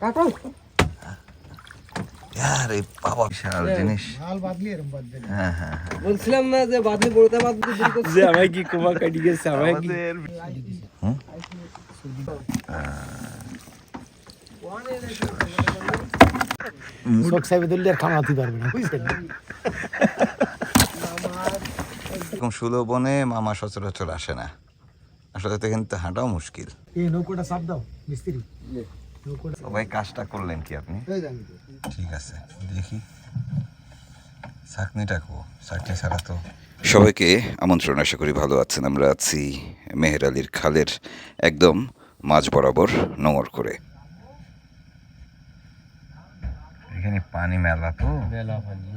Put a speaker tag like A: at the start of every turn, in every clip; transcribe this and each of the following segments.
A: কাটো
B: আরে বাবা বিশাল জিনিস।
A: হাল বাদলি এরম বাদ দেন
B: হ্যাঁ হ্যাঁ হ্যাঁ।
C: বলছিলাম না যে বাদলি বড়তে বাদলি দূর
D: যে আমায় কি কোমা কাটি গেছে আমায় কি?
B: আমাদের
A: শোক সাহেব দিল্লি আর খামাতে পারবে না বুঝছেন?
B: এরকম সুলভনে মামা সচরাচর আসে না। আসলে তো কিন্তু হাঁটাও মুশকিল।
A: এই নৌকোটা চাপ দাও মিস্ত্রি। নৌকোটা
B: সবাই কাজটা করলেন কি আপনি? ঠিক আছে দেখি। চাকনিটা কো চাকনি ছাড়া তো
E: সবাইকে আমন্ত্রণ আশা করি ভালো আছেন। আমরা আছি মেহের আলীর খালের একদম মাঝ বরাবর নোঙর করে।
B: এখানে পানি মেলা তো।
D: মেলা পানি।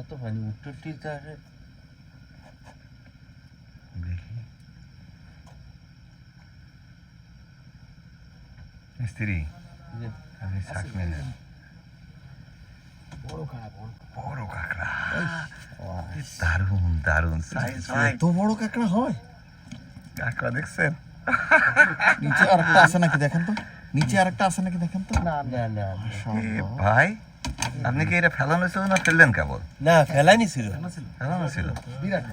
D: এত পানি উত্তর তীরতে আসে
B: দেখি মিস্ত্রি?
D: যে
B: আপনি চাকনি নেন
A: বড়
B: কাঁকড়া দারুণ দারুণ সাইজ ভাই
F: এত বড় কাঁকড়া হয়।
B: কাঁকড়া দেখছেন?
F: নিচে আরেকটা আছে নাকি দেখেন তো? নিচে আরেকটা আছে নাকি দেখেন তো?
D: না না না
B: ভাই আপনি কি এটা ফেলানো ছিল না ফেললেন কেবল?
D: না ফেলানি ছিল।
B: ফেলানো ছিল।
A: বিরাট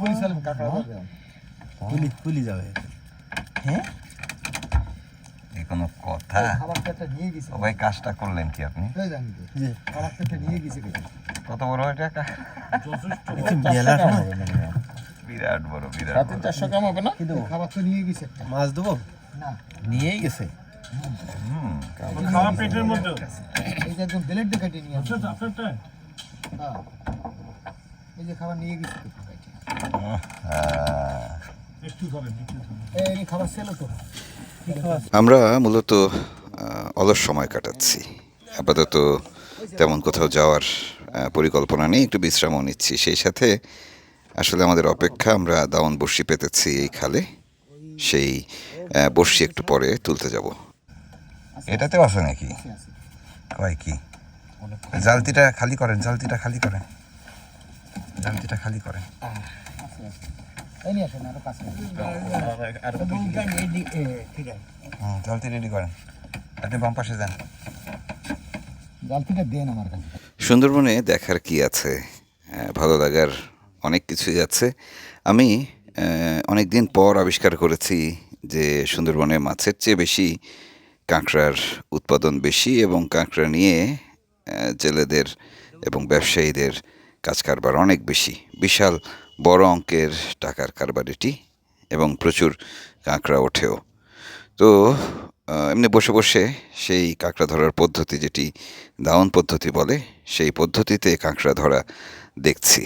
A: পুলিশ চলেন কাকড়া ধরবে
D: পুলি পুলি যাবে।
F: হ্যাঁ?
B: কোনো কথা?
A: খাবার একটা নিয়ে গেছে।
B: সবাই কাজটা করলেন কি আপনি?
A: খাবার একটা নিয়ে গেছে
B: কত বড় এটা? কা- বিরাট বড় বিরাট
F: রাতে
B: বড়।
F: চারশো গ্রাম হবে না?
A: খাবার তো নিয়ে গেছে
D: মাছ দেবো?
A: না।
F: নিয়েই গেছে?
B: হুম
G: খাওয়া পেটের মধ্যে।
A: এই যে একদম ব্লেড কেটে নিয়ে আসছে
G: আপনারটা
A: হ্যাঁ। এই যে খাবার নিয়ে গেছে
G: একটু খাবেন একটু খাবেন
A: এই এই খাবার ছিল তো
E: আমরা মূলত অলস সময় কাটাচ্ছি। আপাতত তেমন কোথাও যাওয়ার পরিকল্পনা নেই, একটু বিশ্রামও নিচ্ছি। সেই সাথে আসলে আমাদের অপেক্ষা, আমরা দাওয়ান বর্ষি পেতেছি এই খালে। সেই বর্ষি একটু পরে তুলতে যাব।
B: এটাতেও আছে নাকি? কয় কি? জালতিটা খালি করেন, জালতিটা খালি করেন। জালতিটা খালি করেন।
A: এই নিয়ে আসেন আরও কাছে ঠিক আছে।
B: হুম জালতি রেডি করেন। আপনি বাম পাশে যান।
A: জালতিটা দেন আমার কাছে।
E: সুন্দরবনে দেখার কি আছে? ভালো লাগার অনেক কিছুই আছে। আমি অনেক দিন পর আবিষ্কার করেছি যে সুন্দরবনে মাছের চেয়ে বেশি কাঁকড়ার উৎপাদন বেশি এবং কাঁকড়া নিয়ে জেলেদের এবং ব্যবসায়ীদের কাজ কারবার অনেক বেশি। বিশাল বড় অঙ্কের টাকার কারবার এটি এবং প্রচুর কাঁকড়া ওঠেও। তো এমনি বসে বসে সেই কাঁকড়া ধরার পদ্ধতি যেটি দাউন পদ্ধতি বলে সেই পদ্ধতিতে কাঁকড়া ধরা দেখছি।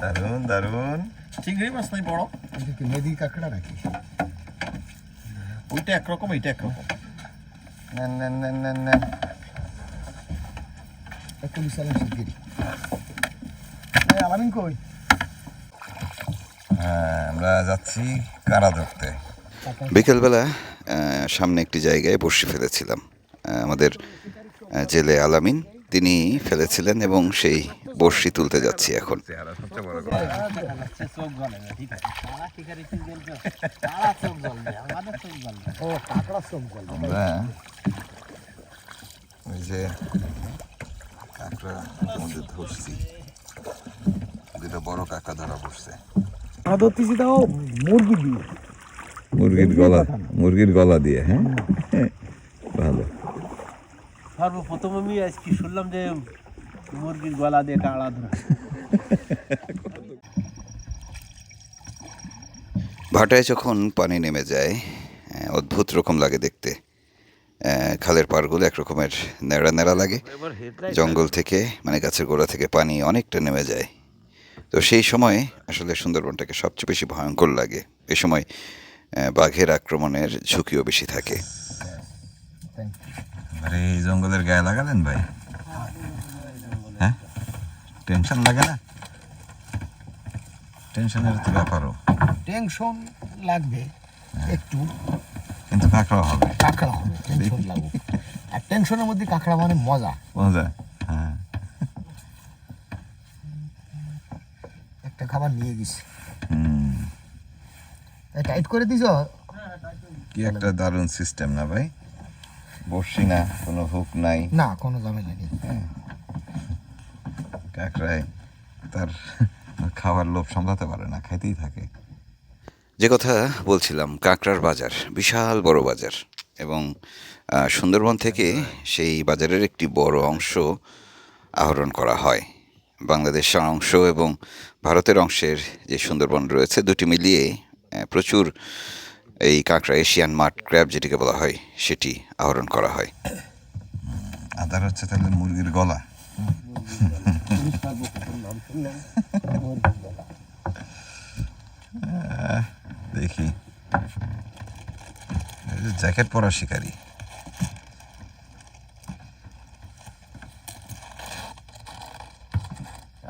B: দারুণ দারুণ
F: চিংড়ি মাছ নাই বড়?
A: কাঁকড়া নাকি?
F: ওইটা একরকম এইটা একরকম।
B: নেন নেন নেন নেন নেন।
A: এই কুলি শিগগিরি আলামিন কই?
B: হ্যাঁ আমরা যাচ্ছি কারা ধরতে?
E: বিকেলবেলা সামনে একটি জায়গায় বসে ফেলেছিলাম। আমাদের জেলে আলামিন। তিনি ফেলেছিলেন এবং সেই বর্ষি তুলতে যাচ্ছি এখন।
B: ওই যে ধরছি। দুটো বড় কাঁকড়া ধরা
A: দিয়ে
B: মুরগির গলা মুরগির গলা দিয়ে হ্যাঁ? ভালো।
D: সর্বপ্রথম আমি আজকে শুনলাম যে মুরগির গলা দিয়ে কাঁড়া ধরা।
E: ভাটায় যখন পানি নেমে যায় অদ্ভুত রকম লাগে দেখতে। খালের পাড়গুলো এক রকমের নেড়া নেড়া লাগে। জঙ্গল থেকে মানে গাছের গোড়া থেকে পানি অনেকটা নেমে যায়। তো সেই সময় আসলে সুন্দরবনটাকে সবচেয়ে বেশি ভয়ঙ্কর লাগে। এই সময় বাঘের আক্রমণের ঝুঁকিও বেশি থাকে।
B: আরে এই জঙ্গলের গায়ে লাগালেন ভাই? হ্যাঁ? টেনশন লাগে না? টেনশনের তো ব্যাপারও।
A: টেনশন লাগবে হ্যাঁ। একটু।
B: কিন্তু কাঁকড়া হবে।
A: কাঁকড়া হবে টেনশন লাগবে। আর টেনশনের মধ্যে কাঁকড়া মানে মজা।
B: মজা হ্যাঁ।
A: একটা খাবার নিয়ে গেছি। টাইট করে দিছ?
B: কি একটা দারুণ সিস্টেম না ভাই? বসছি না কোনো হুক নাই।
A: না কোনো ঝামেলা নেই।
B: কাকড়ায় তার খাবার লোভ সামলাতে পারে না খাইতেই থাকে।
E: যে কথা বলছিলাম কাঁকড়ার বাজার বিশাল বড় বাজার এবং সুন্দরবন থেকে সেই বাজারের একটি বড় অংশ আহরণ করা হয়। বাংলাদেশের অংশ এবং ভারতের অংশের যে সুন্দরবন রয়েছে দুটি মিলিয়ে প্রচুর এই কাঁকড়া এশিয়ান মাঠ ক্র্যাব যেটিকে বলা হয় সেটি আহরণ করা হয়।
B: আদার হচ্ছে তাহলে মুরগির গলা। দেখি। জ্যাকেট পরা শিকারি।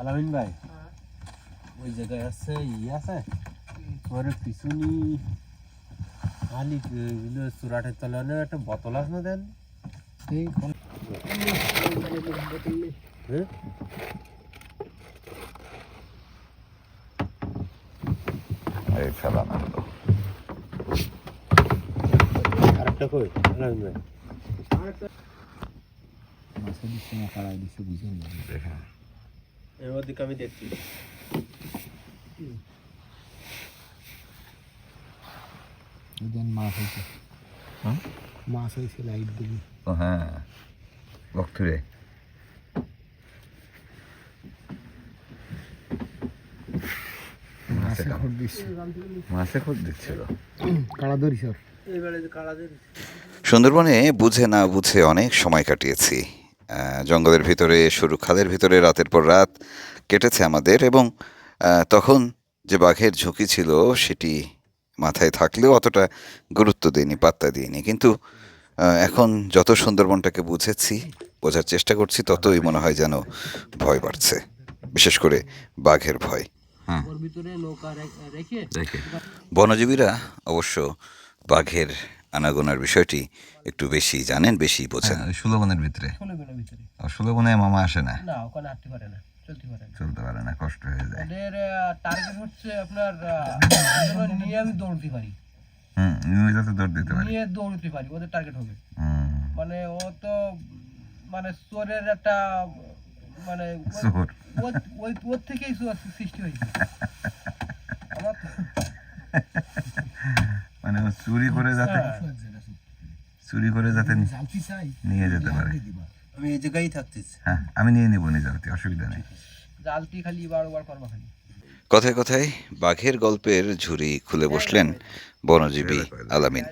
D: আলামিন ভাই ওই জায়গায় আছে ই আছে? পরে পিছুনি খালি চূড়াটের তলানে একটা বোতল আছে না দেন?
A: কোন-
D: হ্যাঁ
B: এই ফেলা নামলো
D: আরেকটা কই?
A: মাছের না বুঝে নি।
B: দেখেন।
D: এর মধ্যে আমি দেখছি
A: এই দেন মাছ হয়েছে।
B: হ্যাঁ?
A: মাছ হয়েছে লাইট দিবি।
B: ও হ্যাঁ। বকথুরে
A: মাছে
B: খোঁজ দিচ্ছিল।
A: কাড়া ধরিস
E: সুন্দরবনে বুঝে না বুঝে অনেক সময় কাটিয়েছি। জঙ্গলের ভিতরে সরু খালের ভিতরে রাতের পর রাত কেটেছে আমাদের এবং তখন যে বাঘের ঝুঁকি ছিল সেটি মাথায় থাকলেও অতটা গুরুত্ব দিইনি পাত্তা দিইনি। কিন্তু এখন যত সুন্দরবনটাকে বুঝেছি বোঝার চেষ্টা করছি ততই মনে হয় যেন ভয় বাড়ছে। বিশেষ করে বাঘের ভয়।
B: দেখে
E: বনজীবীরা অবশ্য বাঘের আনাগোনার বিষয়টি একটু বেশি জানেন বেশি বোঝেন।
B: হ্যাঁ, ওই সুলভনের ভিতরে।
D: ষোলো
B: সুলভনে মামা আসে না।
D: না ওখানে হাঁটতে পারে না। চলতে পারে না।
B: কষ্ট হয়ে যায়।
D: ওদের টার্গেট হচ্ছে আপনার নিয়ে আমি দৌড়তে পারি।
B: হুম নিয়ে যাতে দৌড় দিতে পারি।
D: নিয়ে দৌড়তে পারি ওদের টার্গেট হবে। মানে ও তো মানে চোরের একটা মানে
B: চোর।
D: ওই ওর থেকেই চোর সৃষ্টি হয়েছে।
B: মানে ও চুরি করে যাতে
D: হ্যাঁ।
B: চুরি করে যাতে নিয়ে যেতে পারে।
D: আমি এই জায়গায় থাকতেছি।
B: হ্যাঁ আমি নিয়ে নিবো নিজালতি অসুবিধা নেই।
D: জালতি খালি বারবার করবা খালি।
E: কথায় কথায় বাঘের গল্পের ঝুড়ি খুলে বসলেন বনজীবী আলামিন।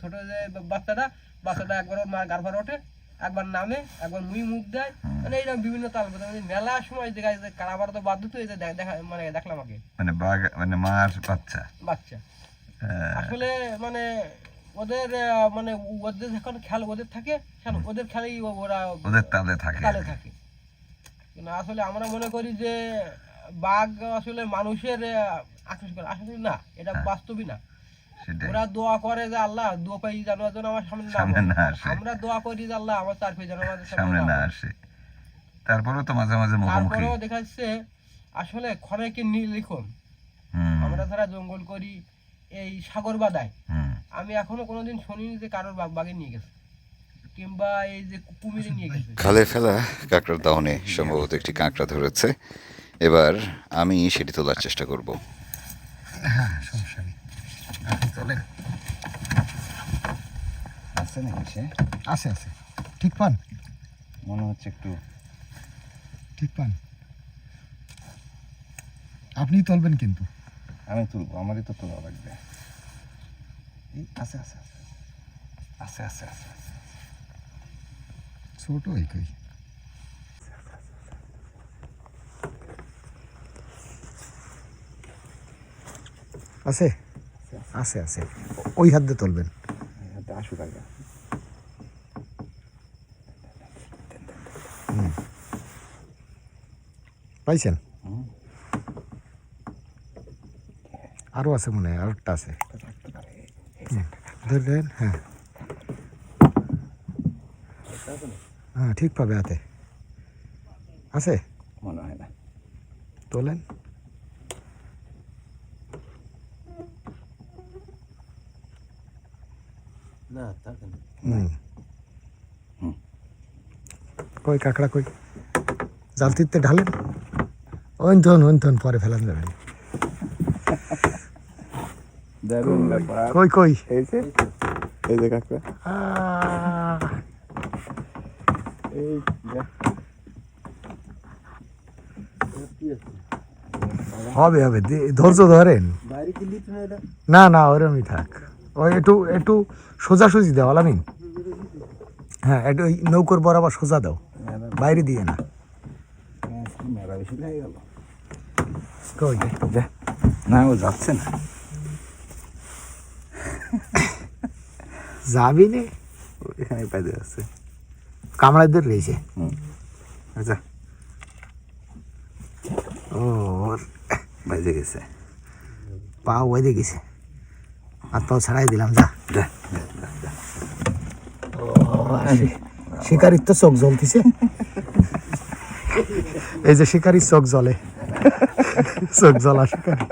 D: ছোট যে বাচ্চাটা বাচ্চাটা একবার ওর মার গারবার ওঠে একবার নামে একবার মুই মুখ দেয়। মানে এইরকম বিভিন্ন তাল মানে মেলা সময় যে কারাবার তো বাধ্য তো এই দেখ- দেখা মানে দেখলাম আগে।
B: মানে বাঘ মানে মার বাচ্চা।
D: বাচ্চা।
B: হ্যাঁ,
D: আসলে মানে ওদের মানে ওদের যখন খেল ওদের থাকে খেল ওদের খেলেই ওরা
B: ওদের তালে থাকে।
D: তালে থাকে। কিন্তু আসলে আমরা মনে করি যে বাঘ আসলে মানুষের আকর্ষণ করে। আসলে না এটা
B: হ্যাঁ।
D: বাস্তবই না। ওরা দোয়া করে যে আল্লাহ দোয়া পাই যেন যেন আমার সামনে না
B: আসে।
D: আমরা দোয়া করি যে আল্লাহ আমার চার পেয়ে যেন আমাদের
B: সামনে না আসে। তারপরেও তো মাঝে মাঝে মুখোমুখি।
D: তারপরেও দেখা যাচ্ছে আসলে নির্লিখন
B: হুম।
D: আমরা যারা জঙ্গল করি এই সাগর বাদায় আমি এখনও কোনোদিন শুনিনি যে কারোর বাঘ বাঘে নিয়ে গেছে। কিংবা এই যে কুমিরে নিয়ে গেছে।
E: খালে ফেলা কাঁকড়ার দাহনে সম্ভবত একটি কাঁকড়া ধরেছে। এবার আমি সেটি তোলার চেষ্টা করব।
A: সমস্যা নেই।
B: চলেন আছে নাকি সে?
A: আছে আছে। ঠিক পান?
B: মনে হচ্ছে একটু
A: ঠিক পান। আপনি তুলবেন কিন্তু।
B: আমি তুলবো আমারই তো তোলা লাগবে। আছে আছে আছে আছে আছে।
A: ছোট এই কই? আছে? আছে আছে। ওই হাত দিয়ে তুলবেন।
B: আসুক আগে।
A: পাইছেন? আরও আছে মনে হয় আরেকটা আছে। ধরলেন হ্যাঁ। হ্যাঁ ঠিক পাবে হাতে। আছে?
B: মনে হয় না।
A: তোলেন। হুম। কই কাঁকড়া কই? জালতিতে ঢালেন? ওইন থন ওইন থন পরে ফেলান যাবেন। যাবে কই কই
F: এই যে এই যে কাকড়া
A: আহ,
F: এই যে
A: হবে হবে ধৈর্য ধরেন না না ওরমই থাক ওই একটু একটু সোজাসুজি দাও আলামিন হ্যাঁ একটু ওই নৌকর বরাবর সোজা দাও বাইরে দিয়ে না কই
B: না ও যাচ্ছে না
A: যাবি নে
B: এখানে পাইতে যাচ্ছে
A: কামড়াদের রয়েছে
B: আচ্ছা।
A: ও
B: বাইজে গেছে।
A: পা ওইদে গেছে। আর তো ছাড়াই দিলাম যা। শিকারির তো চোখ জ্বলতিছে। এই যে শিকারির চোখ জ্বলে। চোখ জ্বলা শিকারি।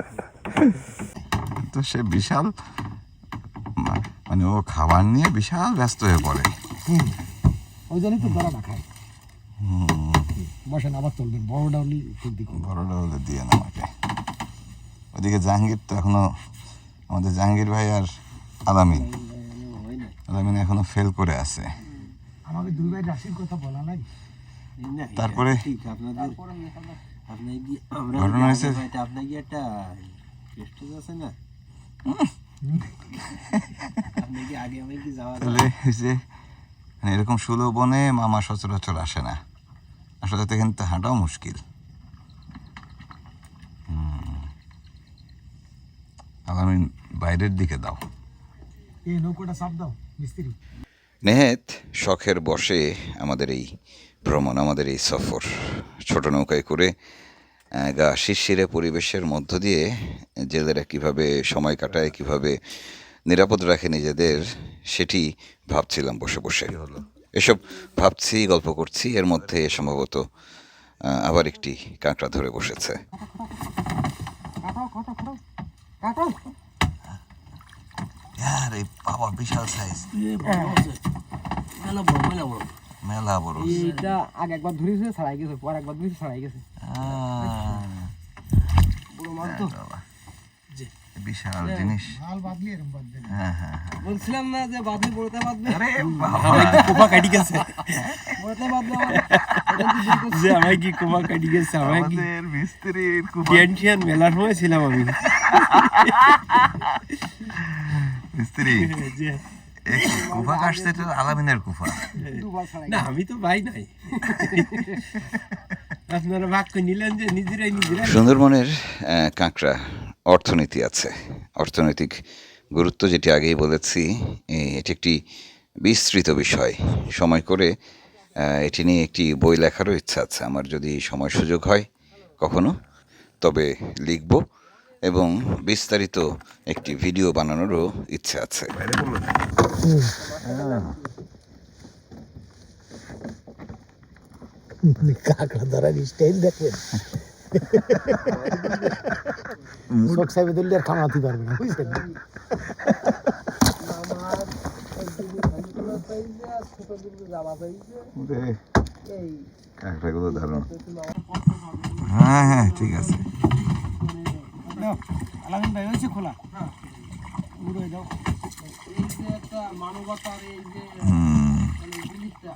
B: তো সে বিশাল। মানে ও খাবার নিয়ে বিশাল ব্যস্ত হয়ে পড়ে।
A: ওই জন্যই তো ধরা না খায় বসেন আবার তুলবেন বড় ডাউলি
B: বড়টা হলে দিয়ে না আমাকে। ওদিকে জাহাঙ্গীর তো এখনও আমাদের জাহাঙ্গীর ভাই আর আলামিন। আলামিন এখনও ফেল করে আছে।
A: আমাকে দুই ভাই রাশির কথা বলা নাই।
B: তারপরে? ঘটনা হয়েছে?
C: আপনার কি একটা আছে না?
B: মানে এরকম সুলো বনে মামা সচরাচর আসে না। আসলে তো এখানে তো হাঁটাও মুশকিল। আলামিন বাইরের দিকে দাও।
A: এই নৌকোটা চাপ দাও মিস্ত্রি।
E: নেহেত শখের বসে আমাদের এই ভ্রমণ আমাদের এই সফর। ছোট নৌকায় করে গা শিরশিরে পরিবেশের মধ্য দিয়ে জেলেরা কীভাবে সময় কাটায় কীভাবে নিরাপদ রাখে নিজেদের সেটি ভাবছিলাম বসে বসে। এসব ভাবছি গল্প করছি এর মধ্যে সম্ভবত আবার একটি কাঁকড়া ধরে বসেছে।
B: আরে বাবা বিশাল সাইজ
C: মেলা বড়
D: এইটা আগে একবার ধরেছে ছাড়াই গেছে পর একবার ধরেছে ছাড়াই গেছে। বড় মাছ তো।
B: বিশাল জিনিস। হ্যাঁ হ্যাঁ হ্যাঁ।
D: বলছিলাম না যে বাদলি বড়তে
B: আরে বাবা।
C: কোপা কাটি গেছে?
D: বড়তে এটা।
C: যে আমায় কি কোপা কাটি গেছে আমায় কি
B: আমাদের মিস্ত্রির কুপা
C: টেনশন মেলার সময় ছিলাম আমি।
B: মিস্ত্রি। কুফা কাটছে তো আলামিনের কুফা।
C: না আমি তো ভাই নাই। আপনারা ভাগ করে নিলেন যে নিজেরাই নিজেরাই।
E: সুন্দরবনের কাঁকড়া অর্থনীতি আছে। অর্থনৈতিক গুরুত্ব যেটি আগেই বলেছি এটি একটি বিস্তৃত বিষয়। সময় করে এটি নিয়ে একটি বই লেখারও ইচ্ছা আছে। আমার যদি সময় সুযোগ হয় কখনো তবে লিখব। এবং বিস্তারিত একটি ভিডিও বানানোরও ইচ্ছে আছে।
A: কাঁকড়া ধরার স্টাইল সাহেবে ধরলে আর কামাতে পারবে না
B: কাঁকড়াগুলো দারুণ হ্যাঁ হ্যাঁ ঠিক আছে।
A: আলামিন ভাই হয়েছে খোলা।
D: এই যে একটা মানবতার এই যে মানে জিনিসটা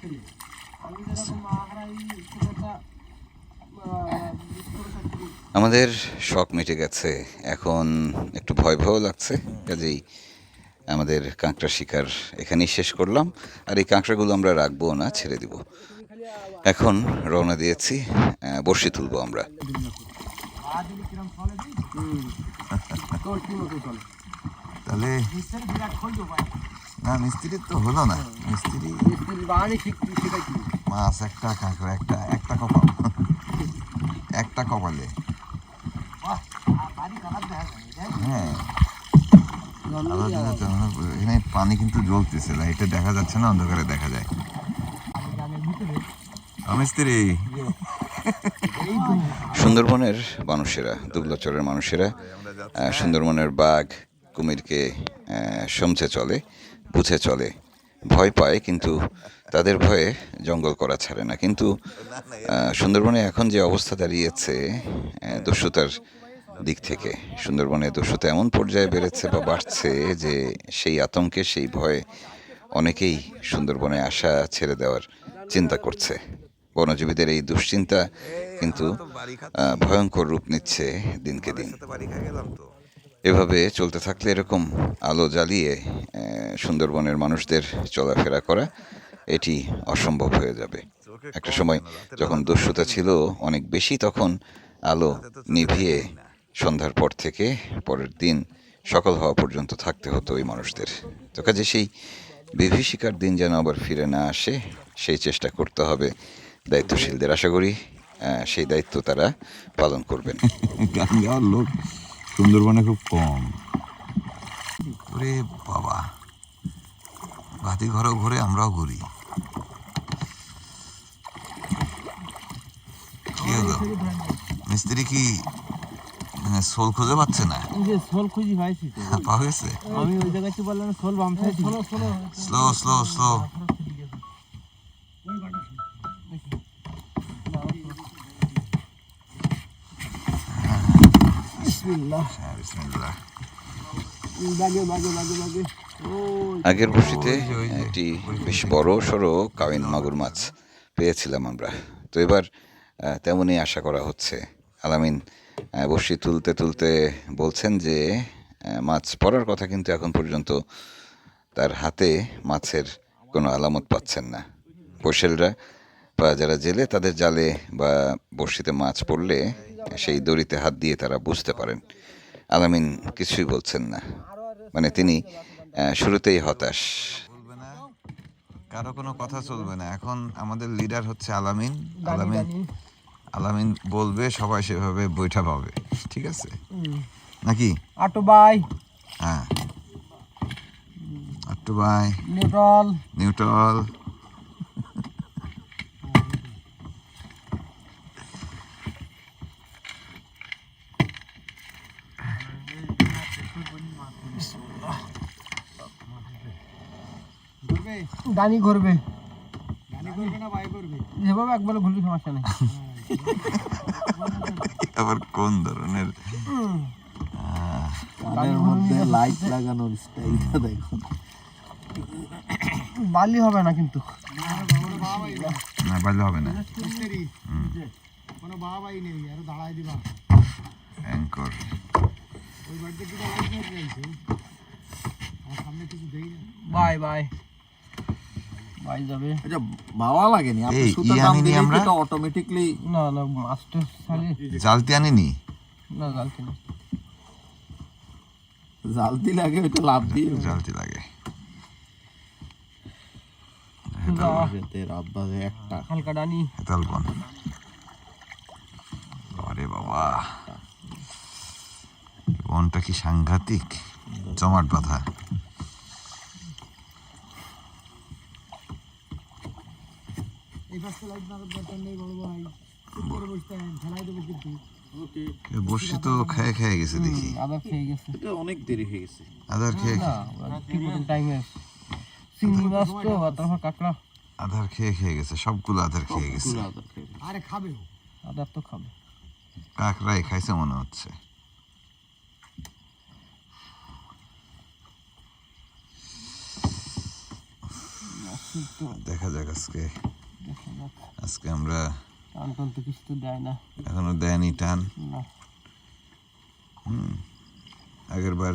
D: ছিল আমি যেরকম
E: আমাদের শখ মিটে গেছে। এখন একটু ভয় ভয়ও লাগছে। কাজেই আমাদের কাঁকড়া শিকার এখানেই শেষ করলাম। আর এই কাঁকড়াগুলো আমরা রাখব না ছেড়ে দিব। এখন রওনা দিয়েছি বড়শি তুলবো আমরা।
B: তাহলে না তো হলো না। মিস্ত্রি
D: মিস্ত্রি
B: মাছ একটা কাঁকড়া একটা একটা কপাল। একটা কপালে। হ্যাঁ। হয়- এখানে পানি কিন্তু জ্বলতেছে লাইটে দেখা যাচ্ছে না অন্ধকারে দেখা যায়। মিস্ত্রি।
E: সুন্দরবনের মানুষেরা, দুবলাচরের মানুষেরা সুন্দরবনের বাঘ, কুমিরকে সমঝে চলে, বুঝে চলে, ভয় পায়, কিন্তু তাদের ভয়ে জঙ্গল করা ছাড়ে না। কিন্তু সুন্দরবনে এখন যে অবস্থা দাঁড়িয়েছে দস্যুতার দিক থেকে, সুন্দরবনে দস্যুতা এমন পর্যায়ে বেড়েছে বা বাড়ছে যে সেই আতঙ্কে, সেই ভয়ে অনেকেই সুন্দরবনে আসা ছেড়ে দেওয়ার চিন্তা করছে। বনজীবীদের এই দুশ্চিন্তা কিন্তু ভয়ঙ্কর রূপ নিচ্ছে দিনকে দিন। এভাবে চলতে থাকলে এরকম আলো জ্বালিয়ে সুন্দরবনের মানুষদের চলাফেরা করা এটি অসম্ভব হয়ে যাবে। একটা সময় যখন দস্যুতা ছিল অনেক বেশি তখন আলো নিভিয়ে সন্ধ্যার পর থেকে পরের দিন সকাল হওয়া পর্যন্ত থাকতে হতো ওই মানুষদের। তো কাজে সেই বিভীষিকার দিন যেন আবার ফিরে না আসে সেই চেষ্টা করতে হবে দায়িত্বশীলদের আশা করি সেই দায়িত্ব তারা পালন করবেন।
B: গান গাওয়ার লোক সুন্দরবনে খুব কম। ওরে বাবা। বাতি ঘরেও ঘুরে আমরাও ঘুরি। কি হলো? মিস্ত্রি কি মানে সোল খুঁজে পাচ্ছে না?
D: যে সোল খুঁজি পাইছি
B: পাওয়া গেছে?
D: আমি ওই জায়গায় বললাম সোল বাম সাইড। সোলো সোলো
B: স্লো স্লো স্লো বিসমিল্লাহ।
D: বাগে বাগে বাগে বাগে
E: আগের বর্ষিতে একটি বেশ বড় সড়ো কাবিন মাগুর মাছ পেয়েছিলাম আমরা। তো এবার তেমনই আশা করা হচ্ছে। আলামিন বড়শি তুলতে তুলতে বলছেন যে মাছ পড়ার কথা কিন্তু এখন পর্যন্ত তার হাতে মাছের কোনো আলামত পাচ্ছেন না। বসেলরা বা যারা জেলে তাদের জালে বা বড়শিতে মাছ পড়লে সেই দড়িতে হাত দিয়ে তারা বুঝতে পারেন। আলামিন কিছুই বলছেন না। মানে তিনি আহ, শুরুতেই হতাশ।
B: কারও কোনো কথা চলবে না। এখন আমাদের লিডার হচ্ছে আলামিন। আলামিন আলামিন বলবে সবাই সেভাবে বৈঠা পাবে। ঠিক আছে? নাকি?
D: আটো বাই
B: হ্যাঁ। আট্টু ভাই।
D: নিউট্রাল।
B: নিউট্রল।
D: ডানি করবে ডানি বাই করবে যেভাবে একবার ঘুরলে সমস্যা নেই।
B: আবার কোন ধরনের?
F: কানের মধ্যে লাইট লাগানোর স্টাইলটা
D: বালি হবে না কিন্তু।
B: না পারলে হবে না।
G: কোনো বাবাই নেই আর দাঁড়াই দিবা।
B: অ্যাঙ্কর
G: ওই বাড়িতে দুটো লাইট নিয়ে আর সামনে কিছু দেই না।
D: বাই বাই
F: এটা বাবা লাগেনি আপনি
B: এই,
F: সুতো
B: ই
F: টান
B: আনিনি
F: দিলেই
B: আমরা?
F: এটা অটোমেটিকলি
D: না না মাস্টার সালে
B: জালতি আনিনি?
D: না জানতে না
F: জালতি লাগে ওইটা লাভ দিয়ে
B: জালতি লাগে
F: যেতে রাত বাজে একটা।
D: হালকা ডানি
B: আরে বাবা। বনটা কি সাংঘাতিক? জমাট বাঁধা
G: এই পাশে লাইট মারার দরকার নেই বড় ভাই উপরে বসতে ফেলাই দেবো কিন্তু
B: বসে তো খেয়ে খেয়ে গেছে দেখি।
D: আদা খেয়ে গেছে।
F: অনেক দেরি হয়ে গেছে।
B: আধার খেয়ে
D: না ঠিক মতন টাইমে চিংড়ি মাছ তো তারপর কাঁকড়া।
B: আধার খেয়ে খেয়ে গেছে সবগুলো আধার খেয়ে গেছে।
G: আরে খাবে ও।
D: আদার তো খাবে।
B: কাকরাই খাইছে মনে হচ্ছে। দেখা যাক আজকে। আজকে আমরা
D: টান টান তো কিছু তো দেয় না।
B: এখনও দেয়নি টান। আগের বার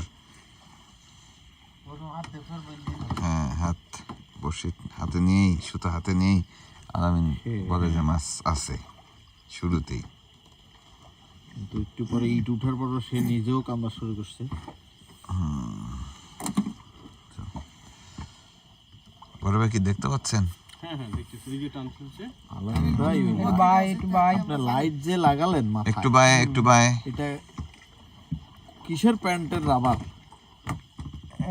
B: হ্যাঁ হাত বসে হাতে নিয়েই সুতো হাতে নিয়েই আলামিন বলে যে মাছ আছে শুরুতেই।
F: কিন্তু একটু পরে ইট উঠার পর সে নিজেও কামড়া শুরু করছে।
B: বড় ভাই কি দেখতে পাচ্ছেন?
D: একটু বাই একটু বাই।
F: লাইট যে লাগালেন
B: একটু বায়ে একটু বায়ে
F: এটা কিসের প্যান্টের রাবার?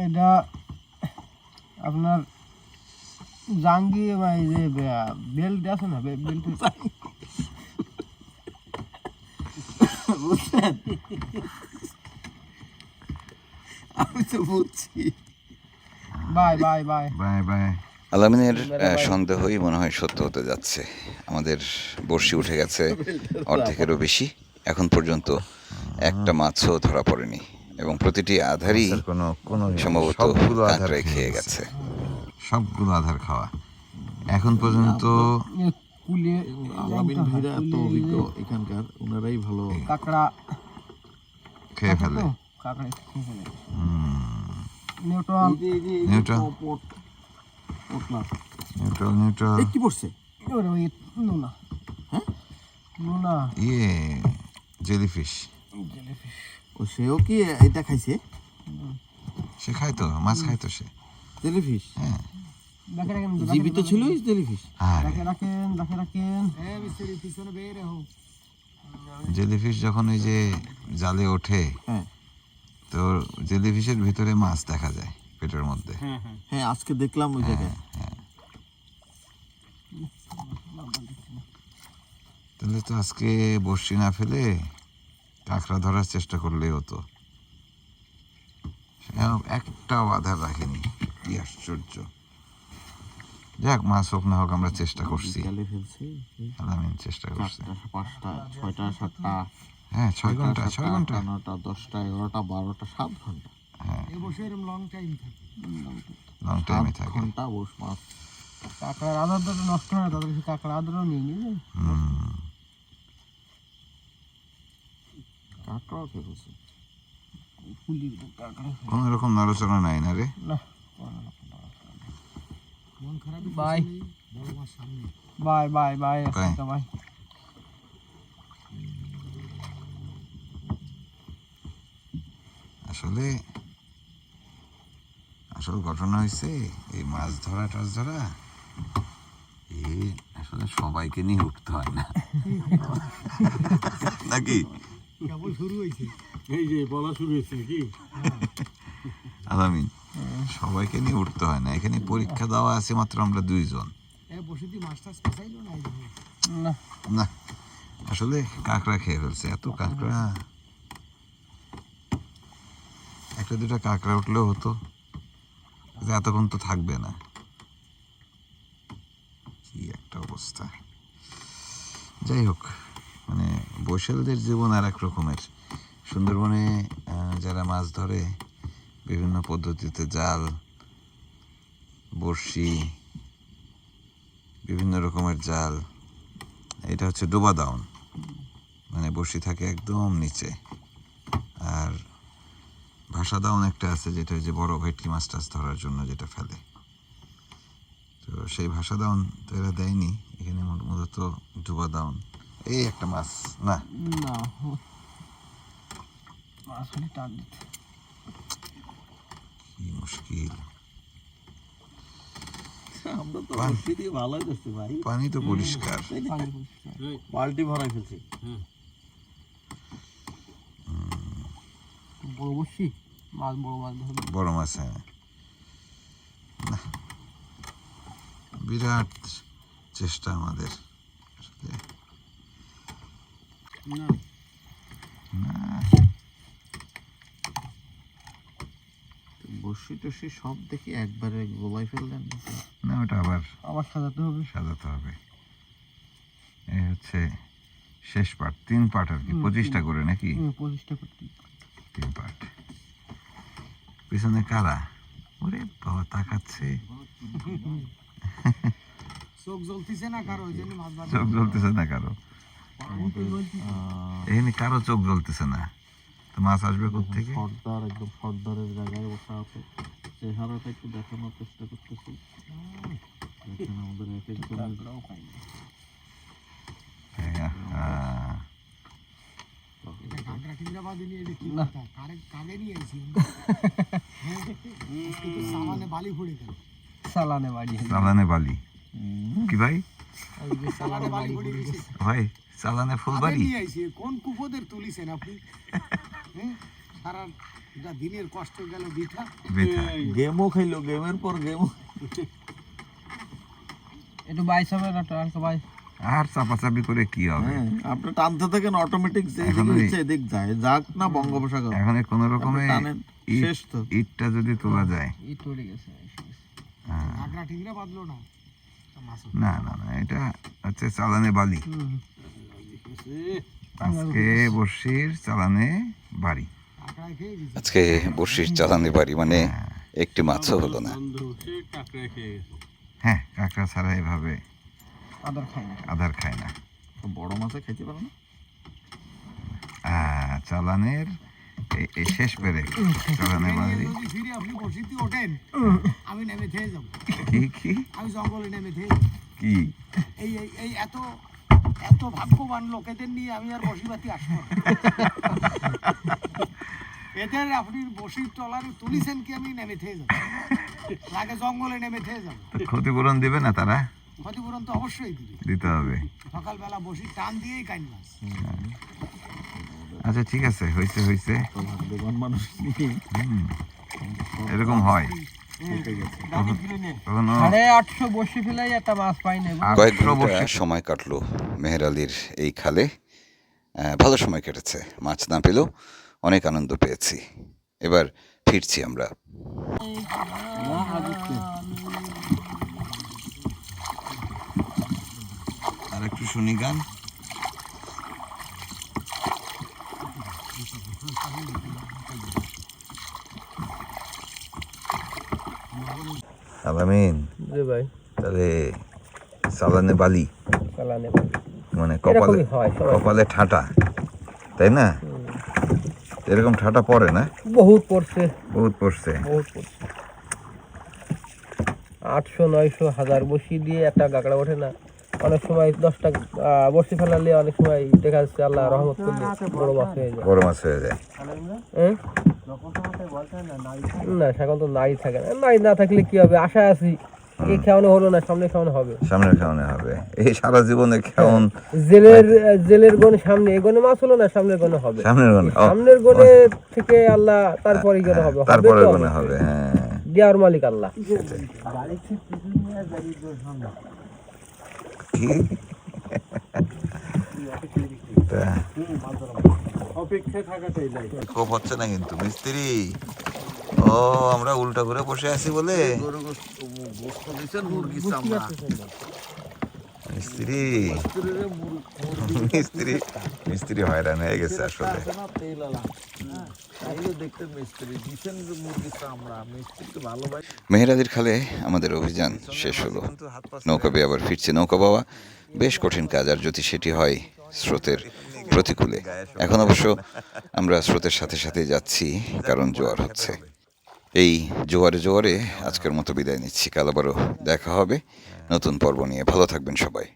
D: এটা আপনার জাঙ্গি বা এই যে বেল্ট আছে না বেল্ট
F: আমি তো বুঝছি।
D: Bye bye bye.
B: Bye bye.
E: আলামিনের সন্দেহই মনে হয় সত্য হতে যাচ্ছে। আমাদের বড়শি উঠে গেছে অর্ধেকেরও বেশি। এখন পর্যন্ত একটা মাছও ধরা পড়েনি এবং প্রতিটি আধারই
B: কোনো কোনো
E: সম্ভবত কাঁকড়ায় খেয়ে গেছে।
B: সবগুলো আধার খাওয়া। এখন পর্যন্ত
D: কুলে
F: আলামিন ভাইরা এত অভিজ্ঞ এখানকার ওনারাই ভালো।
D: কাঁকড়া।
B: খেয়ে ফেলে।
D: কাঁকড়া খেয়ে ফেলে। নিউটন
F: পটলা
B: নিউট্রাল নিউট্রাল
F: এই কি পড়ছে?
D: ওরে ওই নুনা
F: হ্যাঁ?
D: নুনা
B: ইয়ে জেলিফিশ।
F: ও সেও কি এটা খাইছে
B: সে খায় তো মাছ খায় তো সে।
F: জেলিফিশ?
D: রাখেন
F: জীবিত ছিল জেলিফিশ?
B: আর
D: রাখেন
G: হ্যাঁ পিছনে বের হো
B: জেলিফিশ যখন ওই যে জালে ওঠে
F: হ্যাঁ।
B: তো জেলিফিশের ভিতরে মাছ দেখা যায়। পেটের মধ্যে।
F: হ্যাঁ আজকে দেখলাম ওই জায়গায়।
B: তাহলে তো আজকে বড়শি না ফেলে কাঁকড়া ধরার চেষ্টা করলেই হতো। একটাও আধার রাখেনি। কি আশ্চর্য। যাক মাছ হোক না হোক আমরা চেষ্টা করছি। আলামিন চেষ্টা করছি।
F: পাঁচটা ছয়টা সাতটা
B: হ্যাঁ ছয়
F: ঘণ্টা
B: ছয়
F: ঘণ্টা। নটা দশটা এগারোটা বারোটা সাত ঘণ্টা।
G: এ বসে এরকম লং টাইম থাকে
B: লং টাইমে
F: সাত
B: থাকে।
F: ঘণ্টা বস মাছ
D: কাঁকড়ার আদর তো নষ্ট হয় তাদের কাঁকড়া আদরও নিয়ে নিলে
F: কাঁকড়াও
D: ফুলি
B: কোনো রকম নড়াচড়া নাই না রে?
D: না। Bye bye bye bye. Bye
B: আসলে আসল ঘটনা হয়েছে এই মাছ ধরা টাছ ধরা এই আসলে সবাইকে নিয়ে উঠতে হয় না। নাকি?
G: কেবল শুরু হয়েছে
C: এই যে বলা শুরু হয়েছে কি
B: আলামিন সবাইকে নিয়ে উঠতে হয় না। এখানে পরীক্ষা দেওয়া আছে মাত্র আমরা দুইজন।
G: না
B: আসলে কাঁকড়া খেয়ে ফেলছে এত কাঁকড়া। একটা দুটা কাঁকড়া উঠলেও হতো। এতক্ষণ তো থাকবে না। কি একটা অবস্থা। যাই হোক মানে বৈশালদের জীবন আর এক রকমের। সুন্দরবনে যারা মাছ ধরে, বিভিন্ন পদ্ধতিতে জাল, বড়শি, বিভিন্ন রকমের জাল, এটা হচ্ছে ডোবা দাউন। মানে বসি থাকে একদম নিচে। আর ভাষা দাউন একটা আছে যেটা যে বড় ভেটকি মাছ টাছ ধরার জন্য যেটা ফেলে। তো সেই ভাষা দাউন তো এরা দেয়নি এখানে মূল- মূলত ডোবা দাউন এই একটা মাছ না।
D: না মাছ খালি টান দিতে
B: কি মুশকিল। পানি তো পরিষ্কার।
D: পানি পরিষ্কার।
F: বালতি ভরাই ফেলছি।
D: বড় বসি মাছ বড় মাছ ধরবে।
B: বড় মাছ হ্যাঁ। না, বিরাট চেষ্টা আমাদের। আসলে
F: বসি টসি সব দেখি একবারে গোলাই ফেললেন।
B: না ওটা আবার
D: আবার সাজাতে হবে।
B: সাজাতে হবে। এই হচ্ছে শেষ পার্ট তিন পার্ট আর কি পঁচিশটা করে নাকি?
D: পঁচিশটা করতে
B: তিন পার্ট পিছনে কারা ওরে বাবা তাকাচ্ছে।
G: চোখ জ্বলতিছে না কারও? মাছ
B: চোখ জ্বলতেছে না কারও? এখানে কারও চোখ জ্বলতেছে না। তো মাছ আসবে থেকে
F: সর্দার একদম সর্দারের জায়গায় বসা আছে। চেহারাটা একটু দেখানোর চেষ্টা করতেছি। দেখেন আমাদের এক একজনের
G: এটা কাঁকড়া টিংরা বাদ নিয়ে এটা কি কথা? কারে কাকে নিয়ে আইছি হ্যাঁ? তো বালি পড়ে গেল।
D: সালানে বাড়ি
B: চালানে বালি। কি ভাই?
G: সামানে বালি পড়ে গেছে।
B: ভাই
G: কাকে
B: ফুলবাড়ি
G: নিয়ে আইছি কোন কুপোদের তুলিছেন আপনি? হ্যাঁ? সারা যা দিনের কষ্ট গেল বৃথা।
F: গেমও খাইলো গেমের পর গেমও।
D: একটু বাইশ হবে না তো ভাই?
B: আর চাপাচাপি করে কি হবে?
F: হ্যাঁ আপনি টানতে থাকেন অটোমেটিক ইচ্ছে এদিক যায়। যাক না বঙ্গোপসাগর।
B: এখন কোন রকমে
F: শেষ তো।
B: ইটটা যদি তোলা যায়।
D: ইট পড়ে গেছে
G: ঠিকরা বাঁধলো না?
B: না না না এটা হচ্ছে চালানে বালি। আজকে বর্ষির চালানে বাড়ি।
E: আজকে বর্ষির চালানি বাড়ি মানে একটি মাছও হলো না।
B: হ্যাঁ কাঁকড়া ছাড়া এভাবে
D: আদার না।
B: খায় না।
F: বড় মাছে খাইতে পারে না?
B: চালানের শেষ পেরে চালানে বাড়ি।
G: ফিরে আপনি বসিতে ওঠেন। আমি নেমে যাব।
B: কি কি?
G: আমি জঙ্গলে নেমে
B: কি?
G: এই এই এত এত ভাগ্যবান লোকেদের নিয়ে আমি আর বসিবাতি আসব এদের আপনি বসির টলারে তুলিছেন কি আমি নেমে খেয়ে যাব? লাগে জঙ্গলে নেমে খেয়ে যাব।
B: ক্ষতিপূরণ দিবে না তারা?
G: ক্ষতিপূরণ তো অবশ্যই দিবে।
B: দিতে হবে।
G: সকালবেলা বসি টান দিয়েই কাইন মাছ
B: আচ্ছা ঠিক আছে হয়েছে হয়েছে
F: মানুষ
B: এরকম হয়।
E: কয়েক
B: ঘণ্টা
E: সময় কাটলো মেহের আলীর এই খালে। ভালো সময় কেটেছে মাছ না পেলেও অনেক আনন্দ পেয়েছি। এবার ফিরছি আমরা।
B: একটু শুনি গান।
D: জি ভাই।
B: তাহলে চালানে বালি। মানে কপালে
D: হয়
B: কপালে ঠাটা তাই না? এরকম ঠাটা পড়ে না?
D: বহুত পড়ছে।
B: বহুত পড়ছে।
D: বহুত পড়ছে। আটশো নয়শো হাজার বসি দিয়ে একটা কাঁকড়া ওঠে না। অনেক সময় দশটা আহ, বসি ফেলালে অনেক সময় দেখা যাচ্ছে আল্লাহ রহমত করলে বড় মাছ হয়ে যায়।
B: বড় মাছ হয়ে যায়।
D: হ্যাঁ? না সেখন তো নাই থাকে না। নাই না থাকলে কি হবে? আশা আছি। এই খাওয়ানো হলো না সামনে খাওয়ানো হবে।
B: সামনের খাওয়ানো হবে। এই সারা জীবনে খাওন
D: জেলের জেলের গনে সামনে এগোনে মাছ হলো না সামনের গনে হবে?
B: সামনের গনে ও,
D: সামনের গনে থেকে আল্লাহ তারপরে গনে হবে হবে
B: তারপরে গনে হবে হ্যাঁ।
D: দেওয়ার মালিক আল্লাহ
B: কি তা,
C: অপেক্ষায় থাকাটাই দায়
B: খুব হচ্ছে না কিন্তু মিস্ত্রি। ও আমরা উল্টা করে বসে আছি বলে। মিস্ত্রি। মিস্ত্রি মিস্ত্রি হয়রান হয়ে গেছে আসলে।
F: হ্যাঁ তাইলে দেখতে মিস্ত্রি দিচ্ছেন যে মুরগি চামড়া মিস্ত্রিকে ভালোবাসে।
E: মেহের আলীর খালে আমাদের অভিযান শেষ হলো। নৌকা বেয়ে আবার ফিরছে নৌকা বাবা। বেশ কঠিন কাজ আর যদি সেটি হয় স্রোতের প্রতিকূলে। এখন অবশ্য আমরা স্রোতের সাথে সাথে যাচ্ছি কারণ জোয়ার হচ্ছে। এই জোয়ারে জোয়ারে আজকের মতো বিদায় নিচ্ছি। কাল আবারও দেখা হবে। নতুন পর্ব নিয়ে। ভালো থাকবেন সবাই।